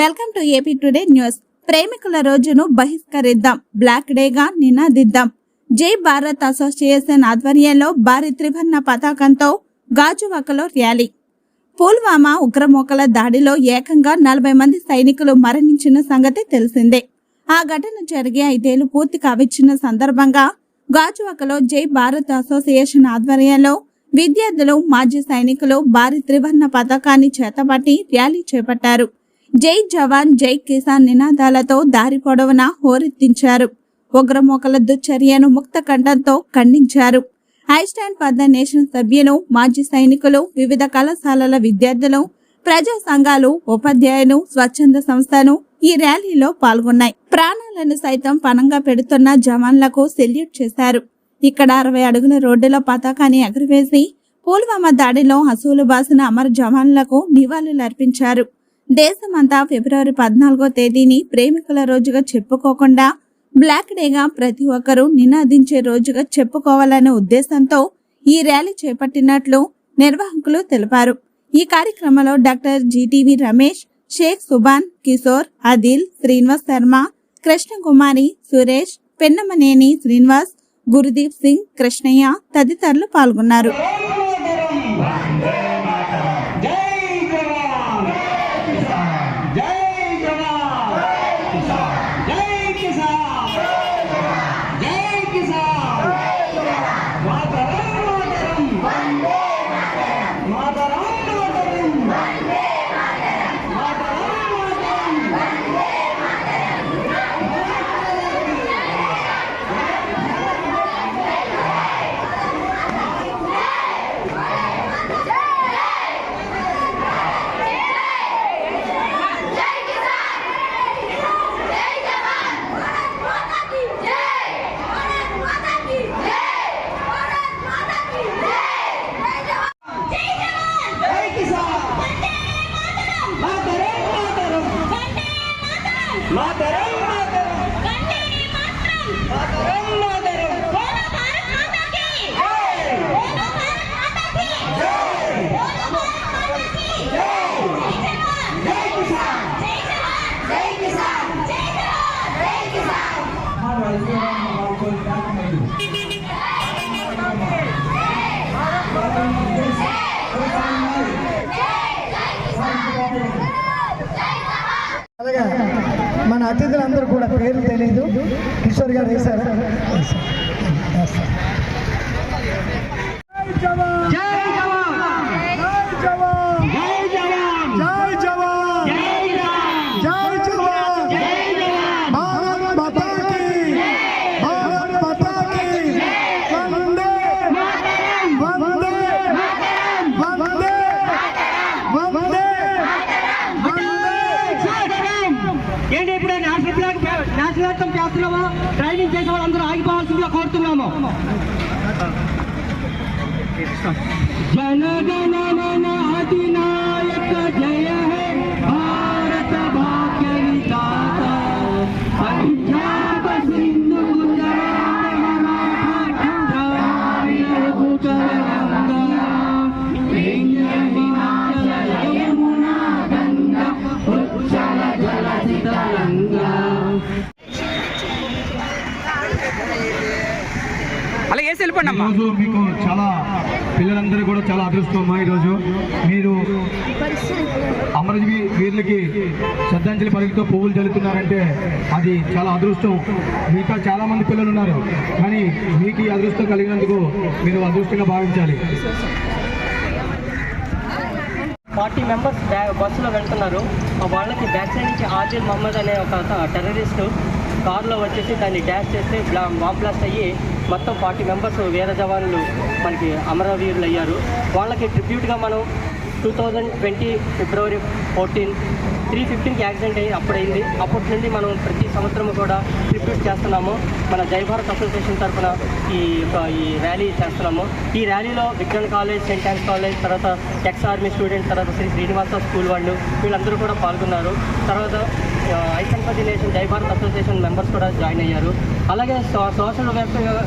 Welcome to AP today news. ప్రేమికుల రోజును బహిష్కరిద్దాం. Black డేగా నినాదిద్దాం. జై భారత్ అసోసియేషన్ ఆధ్వర్యంలో భారీ త్రివర్ణ పతాకంతో గాజువాకలో ర్యాలీ. పుల్వామా ఉగ్రమోకల దాడిలో ఏకంగా నలభై మంది సైనికులు మరణించిన సంగతి తెలిసిందే. ఆ ఘటన జరిగి ఐదేళ్ళు పూర్తి కావిచ్చిన సందర్భంగా గాజువాకలో జై భారత్ అసోసియేషన్ ఆధ్వర్యంలో విద్యార్థులు మాజీ సైనికులు భారీ త్రివర్ణ పతాకాన్ని చేతపట్టి ర్యాలీ చేపట్టారు. జై జవాన్ జై కిసాన్ నినాదాలతో దారి పొడవునా హోరెత్తించారు. ఉగ్రమోకల దుర్చర్యను ముక్త కంఠంతో ఖండించారు. ఐస్టాండ్ పద్ద నేషన్ సభ్యులు మాజీ సైనికులు వివిధ కళాశాలల విద్యార్థులు ప్రజా సంఘాలు ఉపాధ్యాయులు స్వచ్ఛంద సంస్థలు ఈ ర్యాలీలో పాల్గొన్నాయి. ప్రాణాలను సైతం పణంగా పెడుతున్న జవాన్లకు సెల్యూట్ చేశారు. ఇక్కడ అరవై అడుగుల రోడ్డులో పతాకాన్ని ఎగురవేసి పుల్వామా దాడిలో హసూలు బాసిన అమర జవాన్లకు నివాళులర్పించారు. దేశమంతా ఫిబ్రవరి పద్నాలుగో తేదీని ప్రేమికుల రోజుగా చెప్పుకోకుండా బ్లాక్ డేగా ప్రతి ఒక్కరూ నినాదించే రోజుగా చెప్పుకోవాలనే ఉద్దేశంతో ఈ ర్యాలీ చేపట్టినట్లు నిర్వాహకులు తెలిపారు. ఈ కార్యక్రమంలో డాక్టర్ జీటీవీ రమేష్ షేక్ సుబాన్ కిషోర్ అదిల్ శ్రీనివాస్ శర్మ కృష్ణకుమారి సురేష్ పెన్నమనేని శ్రీనివాస్ గురుదీప్ సింగ్ కృష్ణయ్య తదితరులు పాల్గొన్నారు. మన అతిథులందరూ కూడా పేరు తెలియదు కిషోర్ గారు వేశారు? జై జవాన్! జై జవాన్ జై జవాన్ జై జవాన్ జై జవాన్ జై జవాన్ జై జవాన్ భారత్ మాతా కీ భారత్ మాతా కీ వందే వందే వందే వందే వందే ఏంటి ఇప్పుడు నేషనల్ ఫ్లాగ్ నేషనల్ యాంథమ్ చేస్తున్నాము ట్రైనింగ్ చేసే వాళ్ళందరూ ఆగిపోవాల్సిందిగా కోరుతున్నాము. జనగణ అలా వేసి వెళ్ళిపోండి అమ్మా? మీకు చాలా పిల్లలందరూ కూడా చాలా అదృష్టమా ఈరోజు. మీరు అమరజీవి వీరులకి శ్రద్ధాంజలి పరుగుతో పువ్వులు చల్లుతున్నారంటే అది చాలా అదృష్టం. మిగతా చాలా మంది పిల్లలు ఉన్నారు. కానీ మీకు ఈ అదృష్టం కలిగినందుకు మీరు అదృష్టంగా భావించాలి. ఫార్టీ మెంబర్స్ బ్యా బస్సులో వెళ్తున్నారు. వాళ్ళకి బ్యాక్ సైడ్ నుంచి ఆదిల్ మహమ్మద్ అనే ఒక టెర్రరిస్ట్ కారులో వచ్చేసి దాన్ని డ్యాష్ చేస్తే బ్లా బాంబ్ బ్లాస్ట్ అయ్యి మొత్తం ఫార్టీ మెంబర్స్ వీర జవాన్లు మనకి అమరవీరులు అయ్యారు వాళ్ళకి ట్రిబ్యూట్గా మనం two thousand twenty February fourteen three ఫిఫ్టీన్కి accident అయ్యి అప్పుడైంది అప్పటి నుండి మనం ప్రతి సంవత్సరం కూడా రిపీట్ చేస్తున్నాము. మన జై భారత్ అసోసియేషన్ తరఫున ఈ యొక్క ఈ ర్యాలీ చేస్తున్నాము. ఈ ర్యాలీలో Vignan college saint Ann's college తర్వాత ఎక్స్ ఆర్మీ స్టూడెంట్ తర్వాత శ్రీ శ్రీనివాస స్కూల్ వాళ్ళు వీళ్ళందరూ కూడా పాల్గొన్నారు. తర్వాత ఐసన్పతి nation Jai Bharat association members కూడా జాయిన్ అయ్యారు. అలాగే సోషల్ వెల్ఫేర్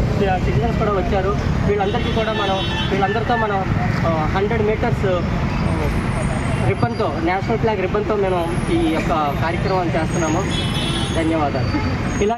సిటిజన్స్ కూడా వచ్చారు. వీళ్ళందరికీ కూడా మనం వీళ్ళందరితో మనం హండ్రెడ్ మీటర్స్ రిబ్బన్తో నేషనల్ ఫ్లాగ్ రిబ్బన్తో మేము ఈ యొక్క కార్యక్రమం చేస్తున్నాము. ధన్యవాదాలు. ఇలా